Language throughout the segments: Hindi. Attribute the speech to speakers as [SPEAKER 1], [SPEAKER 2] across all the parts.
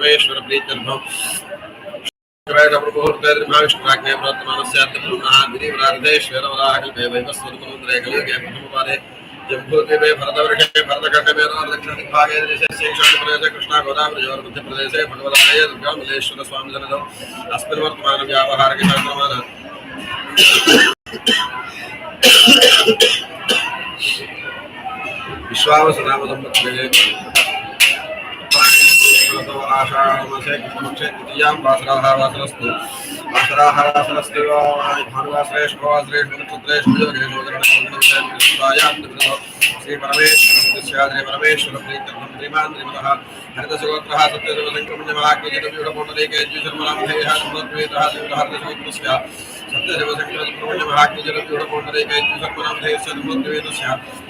[SPEAKER 1] परमेश्वर प्रीत्यर्थम प्रभुर्देर्माविष्णाग्ने प्रवर्तमानस्यात्मनः गिरिवरार्धेश्वरवराहकल्पे वैवस्वतमुद्रे कलियुगे प्रथमपादे जम्बूद्वीपे भरतवर्षे भरतखण्डे दक्षिणदिग्भागे देशे कृष्णा गोदावरी मध्यप्रदेशे भगवदाय दुर्गामल्लेश्वर स्वामी सन्निधौ अस्मिन् वर्तमान व्यावहारिक चान्द्रमान संवत्सरे आषाढमासे कृष्णपक्षे तृतीयां वासराः वासरस्तु वासराः वासरस्तु भानुवासरे शुभवासरे शुभनक्षत्रे शुभयोगे शुभकरणविषयां श्रीपरमेश्वर श्री परमेश्वर प्रीत्यर्थं श्रीमान् श्रीमतः हरितसुगोत्रः देवहरितसुगोत्रस्य सत्यशिवसङ्क्रमण्यमहाज्ञजटव्यूढपुण्डरीके द्विशर्मणामधेयस्य सुमद्वेतस्य नमो वार्ताक्षेद्वारा श्री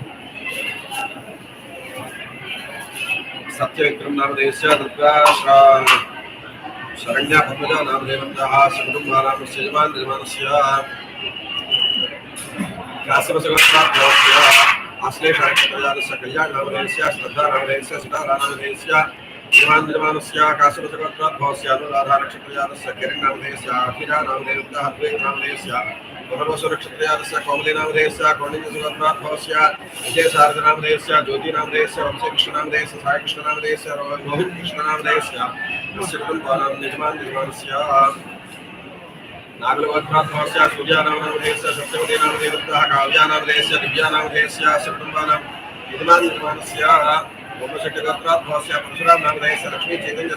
[SPEAKER 1] सत्यविक्रमनामदेश दुर्गा शरण्या भगवजा नामदेवन्तः सकुटुम्बानामस्य यजमान निर्माणस्य काश्यपसगस्ताभ्यस्य आश्लेषाक्षत्रजातस्य कल्याणनामदेवस्य श्रद्धानामदेवस्य सुधारानामदेवस्य यजमान निर्माणस्य काश्यपसगस्ताभ्यस्य अनुराधानक्षत्रजातस्य किरणनामदेवस्य अखिलानामदेवन्तः अद्वैतनामदेवस्य पुनर्वसुनक्षत्रजातस्य कोमलिनामधेयस्य कौण्डिन्यसुगोत्रोद्भवस्य विजयसारथनामधेयस्य ज्योतिनामधेयस्य वंशकृष्णनामधेयस्य सायकृष्णनामधेयस्य रोहितकृष्णनामधेयस्य कुटुम्बानां यजमान यजमानस्य नागलगोत्रोद्भवस्य सूर्यानामधेयस्य सत्यवतीनामधेयुक्तः काव्यानामधेयस्य दिव्यानामधेयस्य कुटुम्बानां यजमान यजमानस्य ओमशक्तिगोत्राध्वस्य परशुराम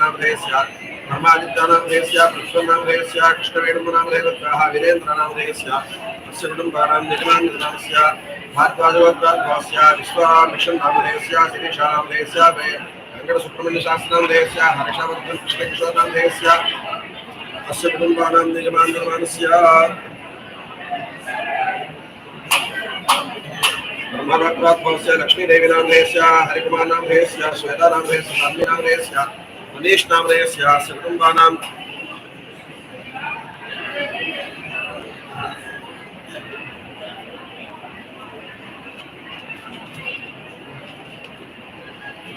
[SPEAKER 1] नामधेयस्य लक्ष्मी चैतन्य नामधेयस्य ब्रह्मादित्य नामधेयस्य पृथ्वी नामधेयस्य कृष्णवेणुम नामधेयवत्राः वीरेन्द्र नामधेयस्य अस्य कुटुम्बानां यजमानस्य भारद्वाजगोत्राध्वस्य विश्वामिषन् नामधेयस्य शिरीषा नामधेयस्य वेङ्कटसुब्रह्मण्यशास्त्री नामधेयस्य हर्षवर्धन कृष्णकिशोर नामधेयस्य अस्य कुटुम्बानां यजमानस्य ब्रह्मभद्रात्मस्य लक्ष्मीदेवी नामधेयस्य हरिकुमार नामधेयस्य श्वेता नामधेयस्य शान्ति नामधेयस्य मनीष अस्य कुटुम्बानां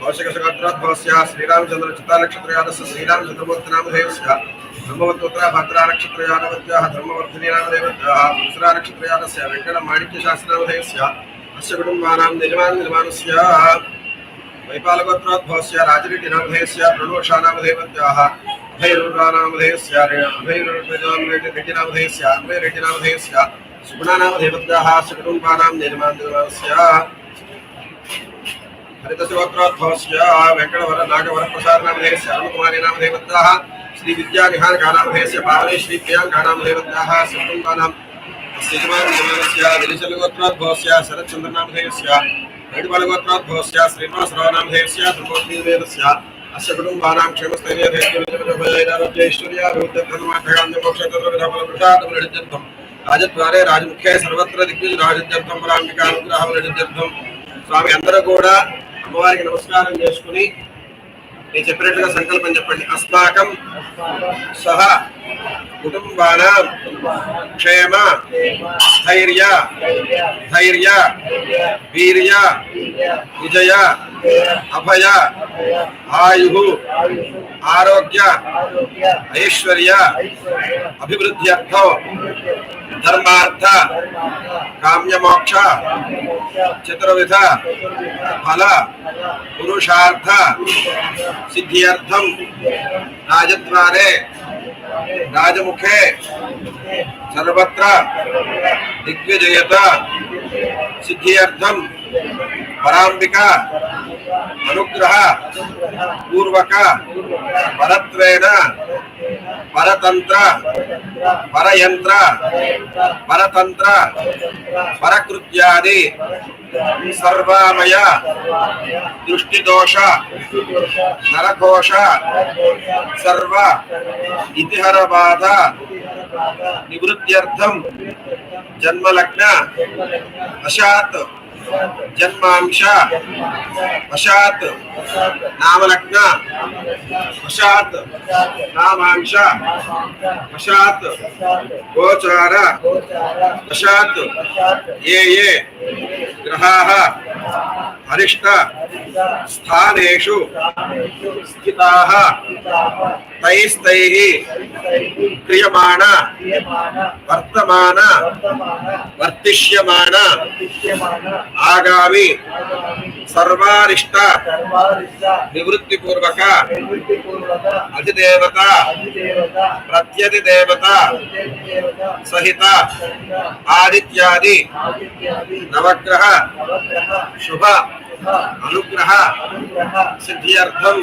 [SPEAKER 1] कौशिकसगोत्राध्वस्य श्रीरामचन्द्र चित्तानक्षत्रयादस्य श्रीरामचन्द्रमूर्ति नामधेयस्य ब्रह्मवत्तोत्तर भद्रा नक्षत्रयानवत्याः धर्मवर्धिनी नामदेवत्याः पुरुषरा नक्षत्रयादस्य वेङ्कटमाणिक्यशास्त्रनामधेयस्य अस्य वैपालगोत्रोद्भवस्य राजरेड्डी नामधेयस्य प्रणोषा नामधेयवत्याः अभयरुद्रा नामधेयस्य अभयरेड्डी नामधेयस्य अभयरेड्डी नामधेयस्य सुगुणा नामधेयवत्याः अस्य कुटुम्बानां यजमान निर्माणस्य हरितशिवक्रोद्भवस्य वेङ्कटवर नागवर प्रसाद नामधेयस्य अरुणकुमारी नामधेयवत्याः श्री विद्या निहार गानामधेयस्य पावने श्री प्रियांका नामधेयवत्याः अस्य कुटुम्बानां రెడ్డిపల్లిగోత్రోద్భవస్య శ్రీనివాసరావు నామ దేవస్య త్రిమూర్తివేదస్య అస్య కుటుంబానాం క్షేమస్థైర్య ధైర్యోజనైరారోగ్యైశ్వర్యారోగ్యధర్మార్థకాంతమోక్షతత్వవిధాఫలప్రదాతం రాజద్వారే రాజముఖ్య సర్వత్ర దిగ్విజ్ రాజద్యర్థం పరాంబికానుగ్రహం రెడ్డిద్యర్థం స్వామి అందరూ కూడా అమ్మవారికి నమస్కారం చేసుకుని నేను చెప్పినట్టుగా సంకల్పం చెప్పండి. అస్మాకం సహ కుటుంబానాం क्षेम धैर्य धैर्य वीर विजय अभय आयु आरोग्य ऐश्वर्य अभिवृद्ध्यर्थ धर्मार्थ काम्य मोक्ष चतुर्विध, फल, पुरुषार्थ सिद्धियर्थम राजद्वारे, राजमुखे, सर्वत्र दिग्विजयत सिद्धियर्थम पराम्बिका, अनुग्रह, पूर्वक, परत्वेन పరతంత్ర పరయంత్ర పరతంత్ర పరకృత్యాది సర్వామయ దృష్టిదోష నరఘోష సర్వ ఇతిహర బాధ నివృత్త్యర్థం జన్మలగ్న అశాత్ జన్మాంశ వశాత్ నామలగ్న వశాత్ నామాంశ వశాత్ గోచార వశాత్ ఏ ఏ గ్రహాः అరిష్ట స్థానేషు స్థితాः తైస్తైः క్రియమాణ వర్తమాన వర్తిష్యమాణ ఆగామి సర్వారిష్ట నివృత్తిపూర్వక అధిదేవత ప్రత్యధిదేవత సహిత ఆదిత్యాది నవగ్రహ शुभ अनुग्रह सिद्धियर्थम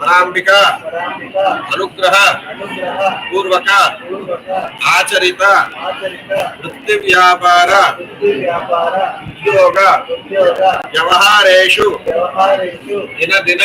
[SPEAKER 1] परांबिका अनुग्रह पूर्वक आचरित वृत्ति व्यापार उद्योग व्यवहारेषु दिन दिन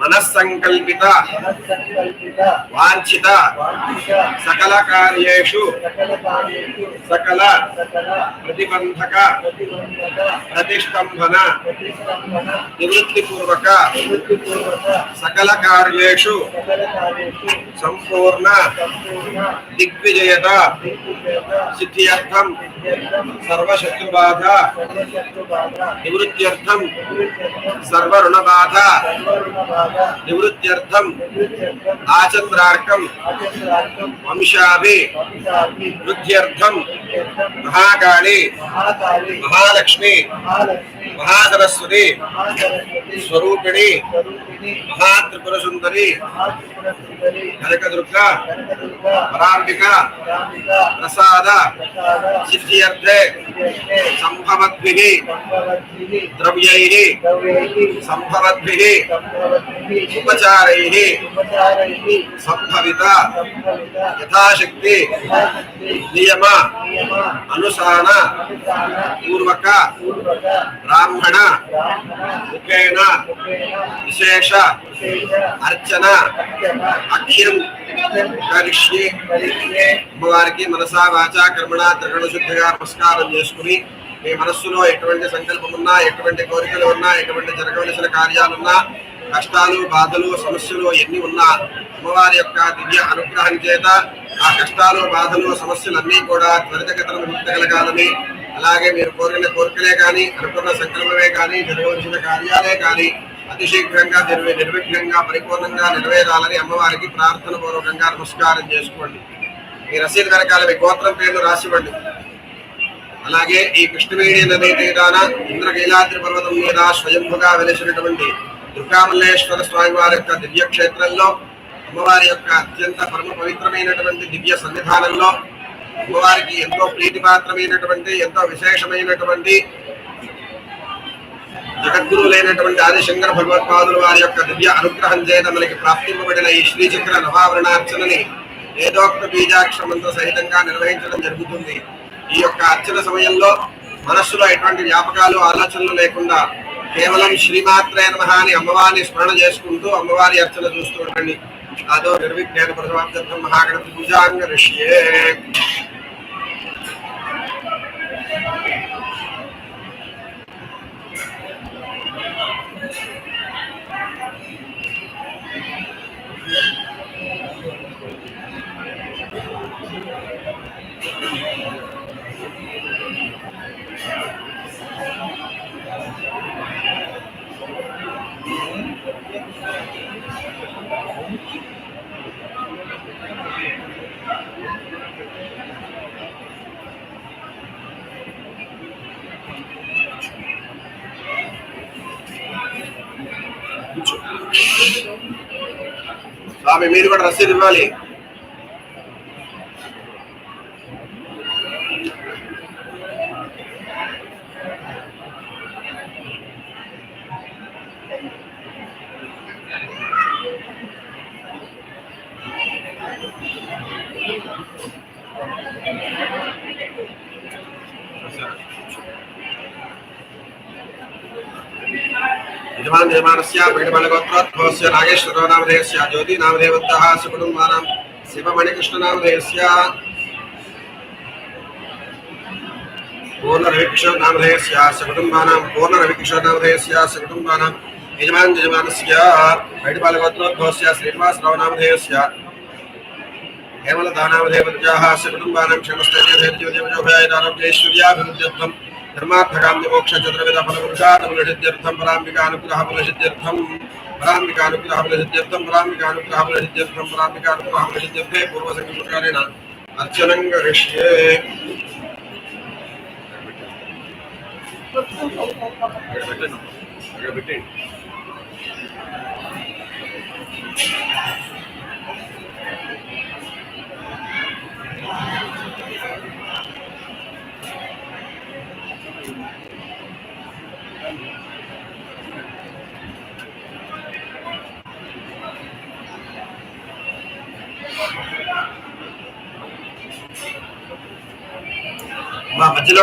[SPEAKER 1] मनस्संकल्पित वांछित सकल कार्येषु सकल प्रतिबंधक प्रतिष्ठंभन निवृत्तिपूर्वक सकल कार्येषु संपूर्ण दिग्विजयत सिद्ध्यर्थम सर्वशत्रुबाधा निवृत्त्यर्थम सर्वऋणबाधा निवृत्त्यर्थम आचंद्रार्कम वंशाभि वृद्ध्यर्थम महाकाली महालक्ष्मी महासरस्वती स्वरूपिणी महात्रिपुर सुंदरी कनकदुर्गा परांबिका प्रसाद सिद्ध्यर्थे संभवद्भिः द्रव्यैः संभवद्भिः ఉపచారై సంభవిత యథాశక్తి నియమ అనుసార పూర్వక బ్రాహ్మణ ముఖేన విశేష అర్చన అఖ్యం అమ్మవారికి మనసా వాచా కర్మణ త్రిగుణశుద్ధిగా నమస్కారం చేసుకుని మీ మనస్సులో ఎటువంటి సంకల్పం ఉన్నా ఎటువంటి కోరికలు ఉన్నా ఎటువంటి జరగవలసిన కార్యాలున్నా కష్టాలు బాధలు సమస్యలు ఎన్ని ఉన్నా అమ్మవారి యొక్క దివ్య అనుగ్రహం చేత ఆ కష్టాలు బాధలు సమస్యలన్నీ కూడా త్వరితగతన ముక్తగలగాలని అలాగే మీరు కోరిన కోరికలే కానీ అనుకున్న సంకల్పమే కానీ నిర్వహించిన కార్యాలే కానీ అతిశీఘ్రంగా నిర్వి నిర్విఘ్నంగా పరిపూర్ణంగా నెరవేరాలని అమ్మవారికి ప్రార్థన పూర్వకంగా నమస్కారం చేసుకోండి. మీ రసీదు వెనకాల మీ గోత్రం పేర్లు రాసివ్వండి. అలాగే ఈ కృష్ణవేణి నదీ తీరాన ఇంద్రకైలాద్రి పర్వతం మీద స్వయంభుగా వెలిసినటువంటి దుర్గామల్లేశ్వర స్వామి వారి యొక్క దివ్య క్షేత్రంలో అమ్మవారి యొక్క అత్యంత పరమ పవిత్రమైనటువంటి దివ్య సన్నిధానంలో అమ్మవారికి ఎంతో ప్రీతిపాత్రమైనటువంటి ఎంతో విశేషమైనటువంటి జగద్గురువులైనటువంటి ఆదిశంకర భగవత్పాదులు వారి యొక్క దివ్య అనుగ్రహం చేత మనకి ప్రాప్తింపబడిన ఈ శ్రీచక్ర నవావరణార్చనని వేదోక్త బీజాక్షర మంత్ర సహితంగా నిర్వహించడం జరుగుతుంది. ఈ యొక్క అర్చన సమయంలో మనస్సులో ఎటువంటి వ్యాపకాలు ఆలోచనలు లేకుండా కేవలం శ్రీమాత్రే నమః అని అమ్మవారిని స్మరణ చేసుకుంటూ అమ్మవారి అర్చన చూస్తూ ఉండండి. అదో నిర్విజ్ఞాన ప్రసవాబ్దం మహాగణపతి పూజాంగ ఋషియే. స్వామి మీరు కూడా రసీదు ఇవ్వాలి. नामधेयस्य ज्योति नामधेयवन्तः सुकुटुम्बानां शिवमणिकृष्णनामधेयस्य पूर्णरविकिशोर नामधेयस्य सकुटुम्बानां पूर्णरविकिशोर नामधेयस्य सकुटुम्बानां यजमान यजमानस्य पीठबलगोत्रोद्भवस्य श्रीनिवासराव नामधेयस्य हेमलतानामधेयवत्याः सकुटुम्बानां क्षमस्तैर्योजयोभयारोग्यैश्वर्याभिवृद्ध्यर्थं धर्मार्थकाम्यमोक्षचतुर्विधफलपुरुषार्थफलसिद्ध्यर्थं पराम्बिकानुग्रहफलसिद्ध्यर्थं परान्निकानुग्रहफलसिद्ध्यर्थं परान्निकानुग्रहफलसिद्ध्यर्थं परान्निकानुग्रहफलसिद्ध्यर्थे पूर्वसङ्गप्रकारेण अर्चनं करिष्ये अगर बेटे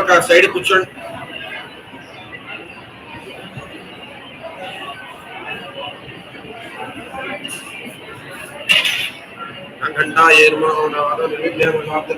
[SPEAKER 1] ఒక సైడ్ కూర్చోండి घंटा ये नमो नमः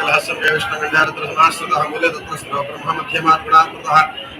[SPEAKER 1] कलहस्यं मे विष्णुकण्ठारत्रमाश्रितः मूले तत्रस्रो ब्रह्म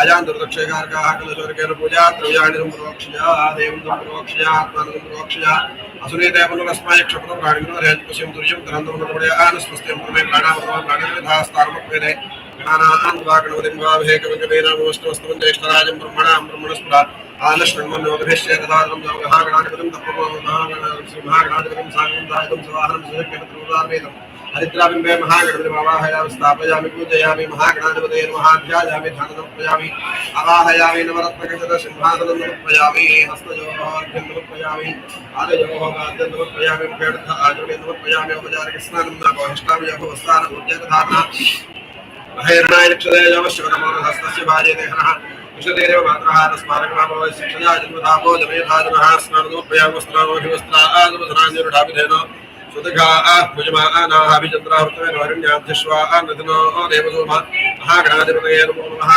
[SPEAKER 1] आयान् दुर्दक्षेकारकाः कलशोरकेन पूजा द्रव्याणि सम्प्रोक्ष्या देवं सम्प्रोक्ष्या आत्मानं सम्प्रोक्ष्या असुनीते पुनरस्माय क्षपणं प्राणिनो रेजपस्यं दुर्यं धरन्तं नमोदयान् स्वस्त्यं पुमे प्राणावतमं प्राणिर्धास्तारमक्वेदे गणानान् वा गणपतिं वा भेकविकवेनामोष्टमस्तमं ज्येष्ठराजं ब्रह्मणां ब्रह्मणस्पदा आनश्वन्मन्योगभिश्चेत दादं योगः गणाधिपतिं तत्त्वमो महागणाधिपतिं साङ्गं दायकं सवाहनं सुजक्यमत्रुदामेतम् హరిద్రాబింబే మహాగణపతి అవాహయామి స్థాపయామి పూజయామి మహాగణాధిపతే మహాధ్యాయామి ధ్యానమర్పయామి అవాహయామి నవరత్నకచర సింహాసనం నమర్పయామి హస్తయోర్ఘ్యం నమర్పయామి ఆలయోగాద్యం నమర్పయామి ముఖేర్థ ఆచరణే నమర్పయామి ఉపచారిక స్నానం నాపహిష్టామి అపవస్థాన ఉద్యోగధారణ మహేరణాయ రక్షదే యమశివనమోహస్తస్య భార్యదేహనః విషదేవ మాత్రహారస్మారకమాభవశిక్షజా జన్మధాపో జమేధాజనః స్నానోపయామస్నానోహివస్త్రాదువసనాంజనుడాభిధేనో महागणाधिपतये नमो नमः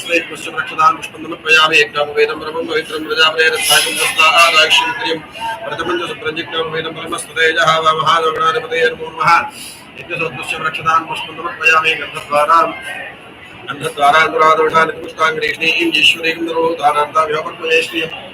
[SPEAKER 1] स्मै पुष्परक्षदान् पुष्पं नमः एकं ब्रह्मं पवित्रं प्रजापतेन स्थाकं प्रथमं च सुप्रञ्जिक्तं वेदं वा महागणाधिपतये नमो नमः यज्ञसोत्तस्य रक्षदान् पुष्पं नमः गन्धद्वाराम् अन्धद्वारान्तुरादोषानिकृष्टाङ्गीष्णीं श्रीगन्धान्धारयामि ऐनेन विराज दुर्वा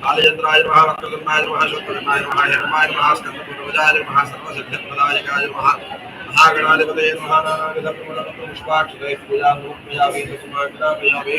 [SPEAKER 1] विघ्नराजाय नमः धूमकेतवे नमः शत्रुघ्नाय नमः हिरण्माय नमः स्कन्दपूर्वजाय नमः सर्वसिद्धिप्रदायकाय नमः महागणाधिपतये नमः नानाविधपुष्पाक्षरे पूजां पूजामि सुमाग्रापयामि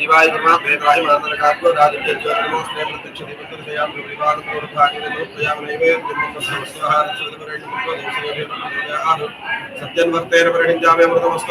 [SPEAKER 1] जीवाय ब्रह्मा वेदाय मातरकात्म राजव्य ज्योतिर्मोस्ते प्रत्यक्ष दीपकर्षयाम विवाद पूर्वभागे लोकयाम नैवेद्यं तस्मस्वाहा रक्षोदपरेण सत्यन्वर्तेन परिणिजामे अमृतमस्तु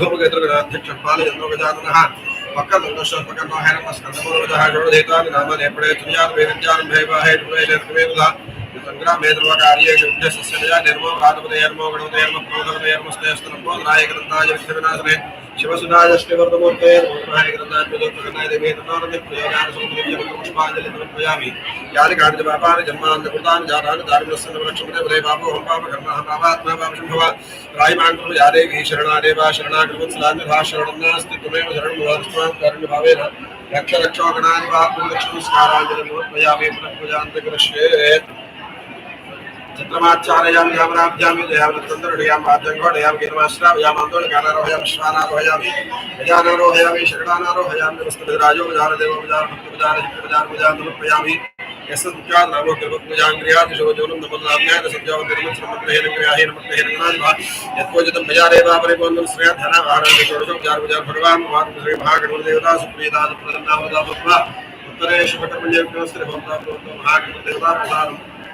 [SPEAKER 1] ధూమగేత్రుగణాధ్యక్షం పాలయంద్రోగజానన పక్కదండోశ్వకర్ణో హైరమస్కందమోజోధేతాని నామనేపడే తుయాన్ వేదిత్యాన్ భైవాహే టువేదర్వేదుల సంగ్రామేద్రవకార్యే నిర్మో ప్రాధపదయర్మో గణపదయర్మ ప్రోధపదయర్మ శ్రేష్ఠ నాయకరంతాయ విశ్వవినాశనే हेतुवेदत्वेदुधा संग्रामे ध्रुवकार्ये युद्धस्य निजा निर्मो प्रातपदयर्मो गणपतयर्म प्रोधपदयर्मस्तयस्तनम्बो नायकरन्ताय विघ्नविनाशने शिवसुधायष्टिवर्धमूर्ते नमः ग्रन्थात्मजोत्पन्नाय देवे तन्नानन्दे प्रयोगान समुद्रस्य पुष्पाञ्जलि समर्पयामि यानि कार्यपापानि जन्मान् कृतानि जातानि दारुणस्य नवलक्ष्मणे वदे पापो हम पाप कर्मः पापात्मा पापशम्भव रायमान् कुरु या देवी शरणादेवा शरणागतवत्सलान्यथा शरणं नास्ति त्वमेव शरणं भवास्मान् कारुण्यभावेन रक्ष रक्षो गणाधिपा लक्ष्मीस्काराञ्जलिं समर्पयामि पुनः पूजान्तकरिष्ये दयामि तन्द्रडयामि वाद्यङ्गोडयामि गिरमाश्रावयामि आन्दोलकानारोहयामि श्वानारोहयामि गजानारोहयामि शरणानारोहयामि नमस्तराजो बजार देवो बजार भक्त बजार हित बजार बजार नमस्पयामि यस्य दुःखात् नामो कृपपूजाङ्ग्रियादिशो जोनं नमोनाम्याय सज्जावन्तरिमं श्रमग्रहेण क्रियाहे नमग्रहेण गणान्वा यत्पोजितं बजारेवा परिपूर्णं श्रेया धनाभारं षोडशो बजार बजार भगवान् सुप्रियता सुप्रसन्नावता भक्त्वा उत्तरेषु पटपुण्यविघ्नस्त्र भवता भवतो महागणदेवता प्रसादम्